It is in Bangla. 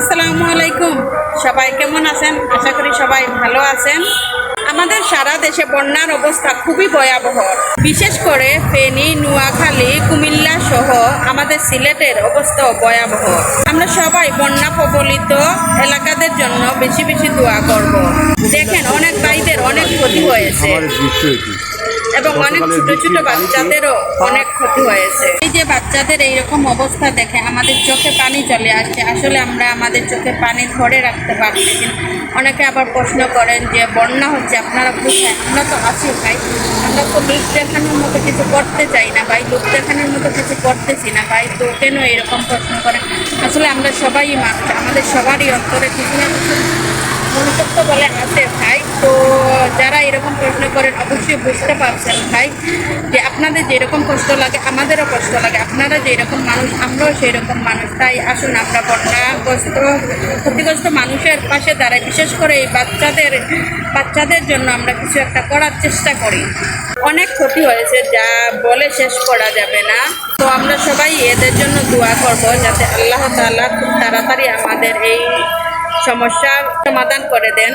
আসসালামু আলাইকুম। সবাই কেমন আছেন? আশা করি সবাই ভালো আছেন। আমাদের সারা দেশে বন্যার অবস্থা খুবই ভয়াবহ। বিশেষ করে ফেনী, নোয়াখালী, কুমিল্লা সহ আমাদের সিলেটের অবস্থাও ভয়াবহ। আমরা সবাই বন্যা কবলিত এলাকাদের জন্য বেশি বেশি দোয়া করব। দেখেন অনেক ভাইদের অনেক ক্ষতি হয়েছে। এবং অনেক ছোট ছোট বাচ্চাদেরও অনেক ক্ষতি হয়েছে। এই যে বাচ্চাদের এইরকম অবস্থা দেখে আমাদের চোখে পানি চলে আসছে। আসলে আমরা আমাদের চোখে পানি ধরে রাখতে পারতেছি না। অনেকে আবার প্রশ্ন করেন যে বন্যা হচ্ছে আপনারা কোথায়? আমরা তো আছি ভাই। আমরা তো লোক দেখানোর মতো কিছু করতে চাই না ভাই। লোক দেখানোর মতো কিছু করতেছি না ভাই। তো কেন এরকম প্রশ্ন করেন? আসলে আমরা সবাই মানুষ আমাদের সবারই অন্তরে কিছু না কিছু মনুষ্যত্ব বলে আছে ভাই। তো এরকম প্রশ্ন করেন, অবশ্যই বুঝতে পারছেন ভাই যে আপনাদের যেরকম কষ্ট লাগে, আমাদেরও কষ্ট লাগে। আপনারা যেরকম মানুষ, আমরাও সেই রকম মানুষ। তাই আসুন আমরা বন্যাগ্রস্ত, ক্ষতিগ্রস্ত মানুষের পাশে দাঁড়াই। বিশেষ করে এই বাচ্চাদের বাচ্চাদের জন্য আমরা কিছু একটা করার চেষ্টা করি। অনেক ক্ষতি হয়েছে, যা বলে শেষ করা যাবে না। তো আমরা সবাই এদের জন্য দোয়া করব, যাতে আল্লাহ তাআলা খুব তাড়াতাড়ি আমাদের এই সমস্যার সমাধান করে দেন।